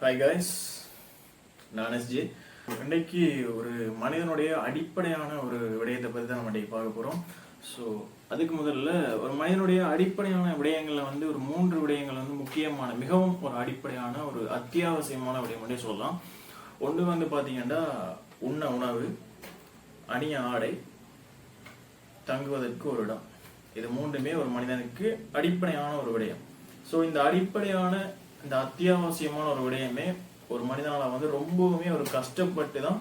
Hi guys நான் SJ இன்னைக்கு ஒரு மனிதனுடைய அடிப்படையான ஒரு விடயத்தை பற்றி தான் நம்ம பார்க்க போகிறோம் ஸோ அதுக்கு முதல்ல ஒரு மனிதனுடைய அடிப்படையான விடயங்களில் வந்து ஒரு மூன்று விடயங்கள் வந்து முக்கியமான மிகவும் ஒரு அடிப்படையான ஒரு அத்தியாவசியமான விடயம் மட்டும் சொல்லலாம். ஒன்று வந்து பார்த்தீங்கன்னா உண்ண உணவு அணிய ஆடை தங்குவதற்கு ஒரு இடம். இது மூன்றுமே ஒரு மனிதனுக்கு அடிப்படையான ஒரு விடயம். ஸோ இந்த அடிப்படையான இந்த அத்தியாவசியமான ஒரு விடயமே ஒரு மனிதனால வந்து ரொம்பவுமே ஒரு கஷ்டப்பட்டு தான்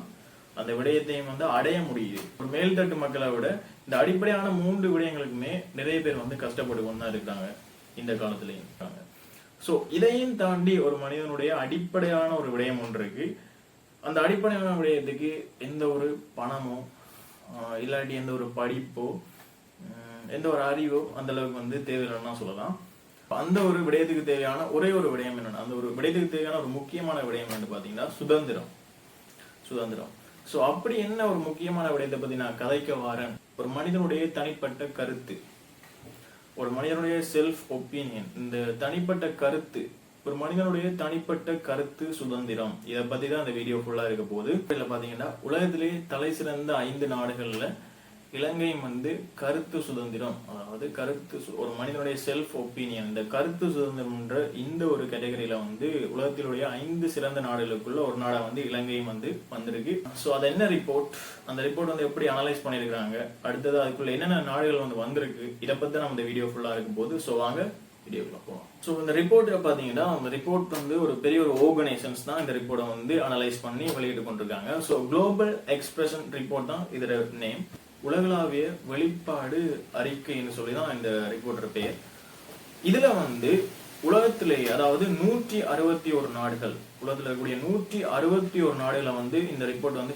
அந்த விடயத்தையும் வந்து அடைய முடியுது. ஒரு மேல்தட்டு மக்களை விட இந்த அடிப்படையான மூன்று விடயங்களுக்குமே நிறைய பேர் வந்து கஷ்டப்பட்டு கொண்டு தான் இருக்காங்க இந்த காலத்துலயும் இருக்காங்க. ஸோ இதையும் தாண்டி ஒரு மனிதனுடைய அடிப்படையான ஒரு விடயம் ஒன்று இருக்கு. அந்த அடிப்படையான விடயத்துக்கு எந்த ஒரு பணமோ இல்லாட்டி எந்த ஒரு படிப்போ எந்த ஒரு அறிவோ அந்த அளவுக்கு வந்து தேவையில்லைன்னா சொல்லலாம். அந்த ஒரு விடயத்துக்கு தேவையான ஒரே ஒரு விடயம் என்னென்னா அந்த ஒரு விடயத்துக்கு தேவையான ஒரு முக்கியமான விடயம் என்னன்னு பார்த்தீங்கன்னா சுதந்திரம். சுதந்திரம். ஸோ அப்படி என்ன ஒரு முக்கியமான விடயத்தை பத்தி நான் கதைக்க வாரேன்? ஒரு மனிதனுடைய தனிப்பட்ட கருத்து. ஒரு மனிதனுடைய செல்ஃப் ஒப்பீனியன் இந்த தனிப்பட்ட கருத்து ஒரு மனிதனுடைய தனிப்பட்ட கருத்து சுதந்திரம். இதை பத்தி தான் இந்த வீடியோ ஃபுல்லா இருக்க போகுது. இதில் பார்த்தீங்கன்னா உலகத்திலே தலை சிறந்த ஐந்து நாடுகள்ல இலங்கையும் வந்து கருத்து சுதந்திரம். அதாவது கருத்து ஒரு மனிதனுடைய செல்ஃப் ஒப்பீனியன் இந்த கருத்து சுதந்திரம்ன்ற இந்த ஒரு கேட்டகரியில வந்து உலகத்திலுடைய ஐந்து சிறந்த நாடுகளுக்குள்ள ஒரு நாடா வந்து இலங்கையும் வந்து வந்திருக்கு. ஸோ அது என்ன ரிப்போர்ட் அந்த ரிப்போர்ட் வந்து எப்படி அனலைஸ் பண்ணியிருக்கிறாங்க அடுத்தது அதுக்குள்ள என்னென்ன நாடுகள் வந்து வந்திருக்கு? இதை பத்தி நம்ம இந்த வீடியோ ஃபுல்லா இருக்கும்போது ஸோ வாங்க வீடியோக்குள்ள போகலாம் ஸோ இந்த ரிப்போர்ட்டில் பார்த்தீங்கன்னா அந்த ரிப்போர்ட் வந்து ஒரு பெரிய ஒரு ஆர்கனைசேஷன்ஸ் தான் இந்த ரிப்போர்ட்டை வந்து அனலைஸ் பண்ணி வெளியிட்டு கொண்டிருக்காங்க. ஸோ குளோபல் எக்ஸ்பிரஷன் ரிப்போர்ட் தான் இதோட நேம் உலகளாவிய வெளிப்பாடு அறிக்கைன்னு சொல்லி தான் இந்த ரிப்போர்ட்டர் பெயர். இதுல வந்து உலகத்திலேயே அதாவது நூற்றி அறுபத்தி ஒரு நாடுகள் உலகத்துல இருக்கக்கூடிய நூற்றி அறுபத்தி ஒரு நாடுகளை வந்து இந்த ரிப்போர்ட் வந்து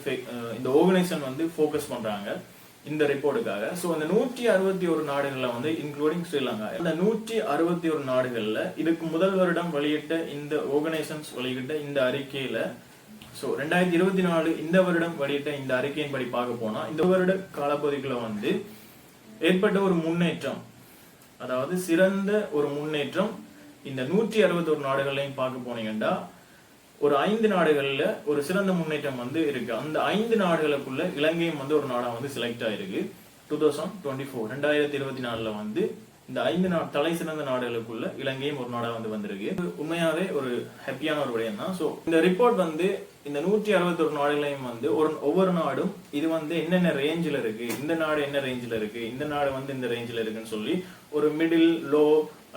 இந்த ஆர்கனைசேஷன் வந்து ஃபோக்கஸ் பண்றாங்க இந்த ரிப்போர்ட்டுக்காக ஸோ அந்த நூற்றி அறுபத்தி ஒரு நாடுகள்ல வந்து இன்க்ளூடிங் ஸ்ரீலங்கா. இந்த நூற்றி அறுபத்தி ஒரு நாடுகள்ல இதுக்கு முதல் வருடம் வெளியிட்ட இந்த ஆர்கனைசேஷன்ஸ் வெளியிட்ட இந்த அறிக்கையில ஸோ ரெண்டாயிரத்தி இருபத்தி நாலு இந்த வருடம் வெளியிட்ட இந்த அறிக்கையின் படி பார்க்க போனா இந்த வருட காலப்பகுதிக்குள்ள வந்து ஏற்பட்ட ஒரு முன்னேற்றம் அதாவது சிறந்த ஒரு முன்னேற்றம் இந்த நூற்றி அறுபத்தொரு நாடுகள்லையும் பார்க்க போனீங்கன்னா ஒரு ஐந்து நாடுகளில் ஒரு சிறந்த முன்னேற்றம் வந்து இருக்கு. அந்த ஐந்து நாடுகளுக்குள்ள இலங்கையும் வந்து ஒரு நாடாக வந்து செலக்ட் ஆயிருக்கு. டூ தௌசண்ட் டுவெண்ட்டி ஃபோர் ரெண்டாயிரத்தி இருபத்தி நாலில் வந்து இந்த ஐந்து நா தலை சிறந்த நாடுகளுக்குள்ள இலங்கையும் ஒரு நாடா வந்து வந்திருக்கு. உண்மையாவே ஒரு ஹாப்பியான ஒரு விடயம் தான். ஸோ இந்த ரிப்போர்ட் வந்து இந்த நூற்றி அறுபத்தொரு நாடுகளையும் வந்து ஒரு ஒவ்வொரு நாடும் இது வந்து என்னென்ன ரேஞ்சில் இருக்கு இந்த நாடு என்ன ரேஞ்சில் இருக்கு இந்த நாடு வந்து இந்த ரேஞ்சில் இருக்குன்னு சொல்லி ஒரு மிடில் லோ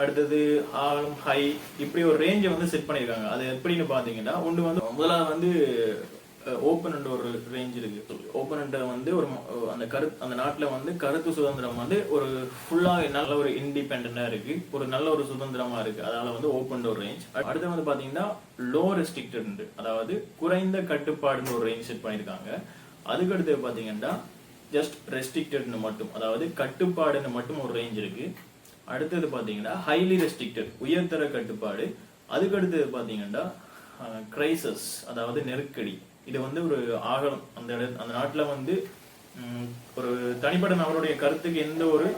அடுத்தது ஆழம் ஹை இப்படி ஒரு ரேஞ்சை வந்து செட் பண்ணியிருக்காங்க. அது எப்படின்னு பார்த்தீங்கன்னா ஒன்று வந்து முதலாவது வந்து ஓப்பன் ஒரு ரேஞ்ச் இருக்கு. ஓப்பன் வந்து ஒரு அந்த கருத்து அந்த நாட்டில் வந்து கருத்து சுதந்திரம் வந்து ஒரு ஃபுல்லாக நல்ல ஒரு இண்டிபெண்டா இருக்கு. ஒரு நல்ல ஒரு சுதந்திரமா இருக்கு. அதனால வந்து ஓப்பன் ஒரு ரேஞ்ச் அடுத்து வந்து பாத்தீங்கன்னா லோ ரெஸ்ட்ரிக்டட் அதாவது குறைந்த கட்டுப்பாடுன்னு ஒரு ரேஞ்ச் செட் பண்ணியிருக்காங்க அதுக்கு அடுத்து பாத்தீங்கன்னா ஜஸ்ட் ரெஸ்ட்ரிக்டட்னு மட்டும் அதாவது கட்டுப்பாடுன்னு மட்டும் ஒரு ரேஞ்ச் இருக்கு. அடுத்தது பாத்தீங்கன்னா ஹைலி ரெஸ்ட்ரிக்டட் உயர்தர கட்டுப்பாடு. அதுக்கு அடுத்தது பாத்தீங்கன்னா கிரைசஸ் அதாவது நெருக்கடி. இது வந்து ஒரு ஆகலம். அந்த அந்த நாட்டுல வந்து ஒரு தனிப்பட்ட நபருடைய கருத்துக்கு எந்த ஒரு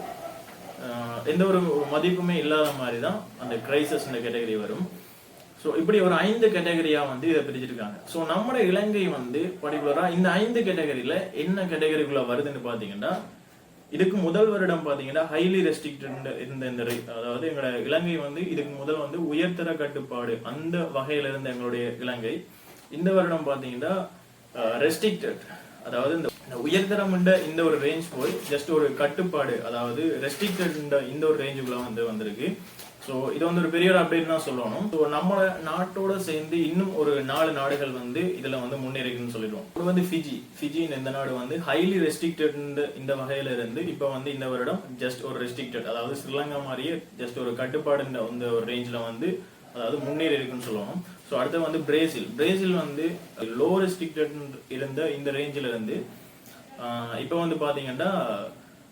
எந்த ஒரு மதிப்புமே இல்லாத மாதிரி தான் அந்த கிரைசஸ் இந்த கேட்டகரி வரும். ஸோ இப்படி ஒரு ஐந்து கேட்டகரியா வந்து இதை பிரிச்சிருக்காங்க. ஸோ நம்மளோட இலங்கை வந்து பர்டிகுலராக இந்த ஐந்து கேட்டகரியில என்ன கேட்டகரிக்குள்ள வருதுன்னு பாத்தீங்கன்னா இதுக்கு முதல் வருடம் பாத்தீங்கன்னா ஹைலி ரெஸ்ட்ரிக்டட் இருந்த இந்த அதாவது எங்களோட இலங்கை வந்து இதுக்கு முதல் வந்து உயர்தர கட்டுப்பாடு அந்த வகையில இருந்த எங்களுடைய இலங்கை இந்த வருடம் பாத்தீங்கன்னா ரெஸ்ட்ரிக்டட் அதாவது இந்த இந்த உயர்தரம் இந்த ஒரு ரேஞ்ச் போய் ஜஸ்ட் ஒரு கட்டுப்பாடு அதாவது ரெஸ்ட்ரிக்டட் இந்த ஒரு ரேஞ்சுக்குள்ள வந்து வந்திருக்கு. ஸோ இது வந்து ஒரு பெரிய ஒரு அப்டேட் தான் சொல்லணும். ஸோ நம்ம நாட்டோட சேர்ந்து இன்னும் ஒரு நாலு நாடுகள் வந்து இதுல வந்து முன்னேறிக்குன்னு சொல்லிடுவோம். இப்போ வந்து ஃபிஜி. ஃபிஜின்னு இந்த நாடு வந்து ஹைலி ரெஸ்ட்ரிக்டட் இந்த வகையில இருந்து இப்போ வந்து இந்த வருடம் ஜஸ்ட் ஒரு ரெஸ்ட்ரிக்டட் அதாவது ஸ்ரீலங்கா மாதிரியே ஜஸ்ட் ஒரு கட்டுப்பாடு இந்த இந்த ஒரு ரேஞ்சில் வந்து அதாவது முன்னேறி இருக்குன்னு சொல்லுவோம் ஸோ அடுத்து வந்து பிரேசில் பிரேசில் வந்து லோ ரெஸ்ட்ரிக்டட் இருந்த இந்த ரேஞ்சில் இருந்து இப்போ வந்து பார்த்தீங்கன்னா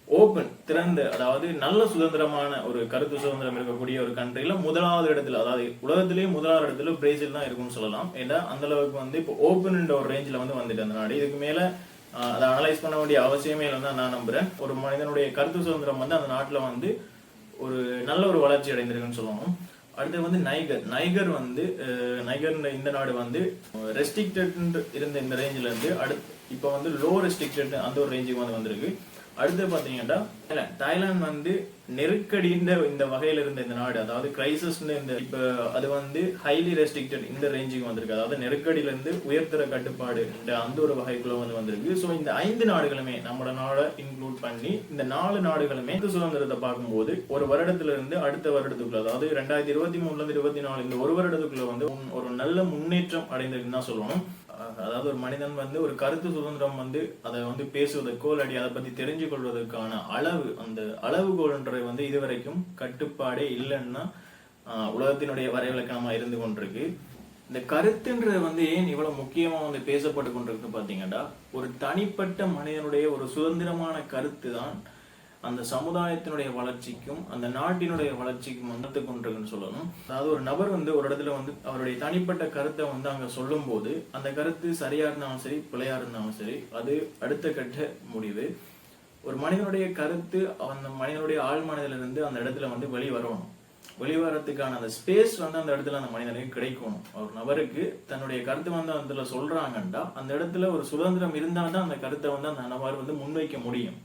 ஓப்பன் திறந்த அதாவது நல்ல சுதந்திரமான ஒரு கருத்து சுதந்திரம் இருக்கக்கூடிய ஒரு கண்ட்ரியில் முதலாவது இடத்துல அதாவது உலகத்திலேயே முதலாவது இடத்துல பிரேசில் தான் இருக்கும்னு சொல்லலாம். ஏன்னா அந்த அளவுக்கு வந்து இப்போ ஓப்பன்ன்ற ஒரு ரேஞ்சில் வந்து வந்துட்டு அந்த நாடு. இதுக்கு மேலே அதை அனலைஸ் பண்ண வேண்டிய அவசியமே இல்லைன்னு தான் நான் நம்புறேன். ஒரு மனிதனுடைய கருத்து சுதந்திரம் வந்து அந்த நாட்டில் வந்து ஒரு நல்ல ஒரு வளர்ச்சி அடைந்திருக்குன்னு சொல்லணும். அடுத்து வந்து நைகர். நைகர் வந்து நைகர் இந்த நாடு வந்து ரெஸ்ட்ரிக்டட் இருந்த இந்த ரேஞ்சில இருந்து அடுத்து இப்போ வந்து லோ ரெஸ்ட்ரிக்டட் அந்த ஒரு ரேஞ்சுக்கு வந்து வந்திருக்கு. அடுத்து பாத்தீங்கன்னா தாய்லாந்து தாய்லாந்து வந்து நெருக்கடி இந்த இந்த வகையில இருந்த இந்த நாடு அதாவது கிரைசஸ்னு இந்த இப்ப அது வந்து ஹைலி ரெஸ்ட்ரிக்டட் இந்த ரேஞ்சுக்கு வந்திருக்கு. அதாவது நெருக்கடியில இருந்து உயர்தர கட்டுப்பாடு இந்த அந்த ஒரு வகைக்குள்ள வந்து வந்திருக்கு. ஸோ இந்த ஐந்து நாடுகளுமே நம்மளோட நாடை இன்க்ளூட் பண்ணி இந்த நாலு நாடுகளுமே இந்த சுதந்திரத்தை பார்க்கும்போது ஒரு வருடத்துல இருந்து அடுத்த வருடத்துக்குள்ள அதாவது ரெண்டாயிரத்தி இருபத்தி மூணுல இருந்து இருபத்தி நாலு இந்த ஒரு வருடத்துக்குள்ள வந்து ஒரு நல்ல முன்னேற்றம் அடைந்திருக்குன்னு தான் சொல்லணும். அதாவது ஒரு மனிதன் வந்து ஒரு கருத்து சுதந்திரம் வந்து அதை வந்து பேசுவதற்கோ இல்லாடி அதை பத்தி தெரிஞ்சு கொள்வதற்கான அளவு அந்த அளவுகோல்ன்றது வந்து இதுவரைக்கும் கட்டுப்பாடே இல்லைன்னா ஆஹ் உலகத்தினுடைய வரைவிலக்கணமா இருந்து கொண்டிருக்கு. இந்த கருத்துன்றது வந்து ஏன் இவ்வளவு முக்கியமா வந்து பேசப்பட்டு கொண்டிருக்கு பாத்தீங்கன்னா ஒரு தனிப்பட்ட மனிதனுடைய ஒரு சுதந்திரமான கருத்து தான் அந்த சமுதாயத்தினுடைய வளர்ச்சிக்கும் அந்த நாட்டினுடைய வளர்ச்சிக்கும் வந்து கொண்டிருக்குன்னு சொல்லணும். அதாவது ஒரு நபர் வந்து ஒரு இடத்துல வந்து அவருடைய தனிப்பட்ட கருத்தை வந்து அங்க சொல்லும்போது அந்த கருத்து சரியா இருந்தாலும் சரி பிழையா இருந்தாலும் சரி அது அடுத்த கட்ட முடிவு. ஒரு மனிதனுடைய கருத்து அந்த மனிதனுடைய ஆழ் மனதிலிருந்து அந்த இடத்துல வந்து வெளிவரணும். வெளிவரத்துக்கான அந்த ஸ்பேஸ் வந்து அந்த இடத்துல அந்த மனிதனுக்கு கிடைக்கணும். ஒரு நபருக்கு தன்னுடைய கருத்து வந்து அந்த இடத்துல அந்த இடத்துல ஒரு சுதந்திரம் இருந்தால்தான் அந்த கருத்தை வந்து அந்த நபர் வந்து முன்வைக்க முடியும்.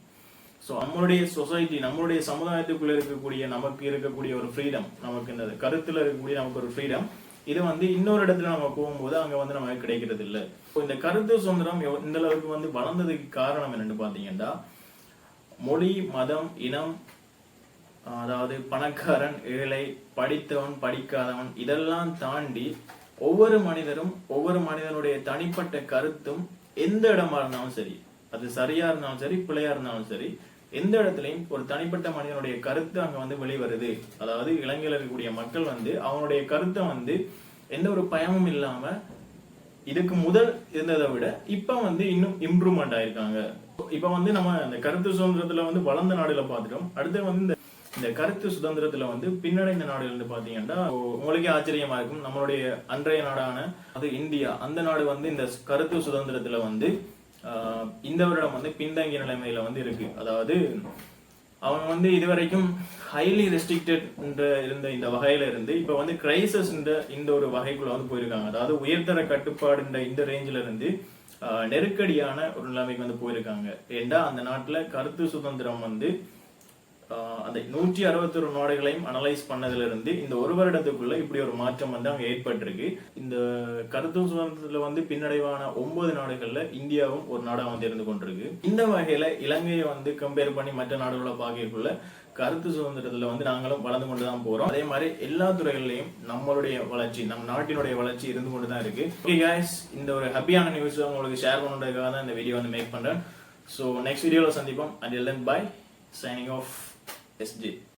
ஸோ நம்மளுடைய சொசைட்டி நம்மளுடைய சமுதாயத்துக்குள்ள இருக்கக்கூடிய நமக்கு இருக்கக்கூடிய ஒரு ஃப்ரீடம் நமக்கு இந்த கருத்துல இருக்கக்கூடிய நமக்கு ஒரு ஃப்ரீடம் இது வந்து இன்னொரு இடத்துல நம்ம போகும்போது அங்க வந்து நமக்கு கிடைக்கிறது இல்ல இப்போ இந்த கருத்து சுதந்திரம் எவ்- இந்த அளவுக்கு வந்து வளர்ந்ததுக்கு காரணம் என்னன்னு பாத்தீங்கன்னா மொழி மதம் இனம் அதாவது பணக்காரன் ஏழை படித்தவன் படிக்காதவன் இதெல்லாம் தாண்டி ஒவ்வொரு மனிதரும் ஒவ்வொரு மனிதனுடைய தனிப்பட்ட கருத்தும் எந்த இடமா இருந்தாலும் சரி அது சரியா இருந்தாலும் சரி பிழையா இருந்தாலும் சரி எந்த இடத்துலையும் ஒரு தனிப்பட்ட மனிதனுடைய கருத்து அங்க வந்து வெளிவருது. அதாவது இலங்கையில் இருக்கக்கூடிய மக்கள் வந்து அவனுடைய கருத்தை வந்து எந்த ஒரு பயமும் இல்லாம இதுக்கு முதல் இருந்ததை விட இப்ப வந்து இன்னும் இம்ப்ரூவ்மெண்ட் ஆயிருக்காங்க. இப்ப வந்து நம்ம இந்த கருத்து சுதந்திரத்துல வந்து வளர்ந்த நாடுல பாத்துட்டோம் அடுத்து வந்து இந்த இந்த கருத்து சுதந்திரத்துல வந்து பின்னடைந்த நாடுகள் வந்து பாத்தீங்கன்னா உங்களுக்கே ஆச்சரியமா இருக்கும். நம்மளுடைய அன்றைய நாடான அது இந்தியா. அந்த நாடு வந்து இந்த கருத்து சுதந்திரத்துல வந்து இந்த வருடம் வந்து பின்தங்கிய நிலைமையில வந்து இருக்கு. அதாவது அவங்க வந்து இதுவரைக்கும் ஹைலி ரெஸ்ட்ரிக்டட் இருந்த இந்த வகையில இருந்து இப்ப வந்து கிரைசஸ் இந்த ஒரு வகைக்குள்ள வந்து போயிருக்காங்க. அதாவது உயர்தர கட்டுப்பாடு இந்த ரேஞ்சில இருந்து ஆஹ், நெருக்கடியான ஒரு நிலைமைக்கு வந்து போயிருக்காங்க. ஏண்டா அந்த நாட்டுல கருத்து சுதந்திரம் வந்து அந்த நூற்றி அறுபத்தொரு நாடுகளையும் அனலைஸ் பண்ணதுல இருந்து இந்த ஒரு வருடத்துக்குள்ள இப்படி ஒரு மாற்றம் வந்து அங்கே ஏற்பட்டிருக்கு. இந்த கருத்து சுதந்திரத்தில் வந்து பின்னடைவான ஒன்பது நாடுகள்ல இந்தியாவும் ஒரு நாடாக வந்து இருந்து கொண்டிருக்கு. இந்த வகையில இலங்கையை வந்து கம்பேர் பண்ணி மற்ற நாடுகளை பார்க்கக்குள்ள கருத்து சுதந்திரத்துல வந்து நாங்களும் வளர்ந்து கொண்டு தான் போறோம். அதே மாதிரி எல்லா துறைகள்லயும் நம்மளுடைய வளர்ச்சி நம் நாட்டினுடைய வளர்ச்சி இருந்து கொண்டு தான் இருக்கு ஓகே இந்த ஒரு ஹாப்பியான நியூஸ் உங்களுக்கு ஷேர் பண்ணுறதுக்காக தான் இந்த வீடியோ வந்து மேக் பண்றேன். ஸோ நெக்ஸ்ட் வீடியோவில் சந்திப்போம். And Ellen by signing off SG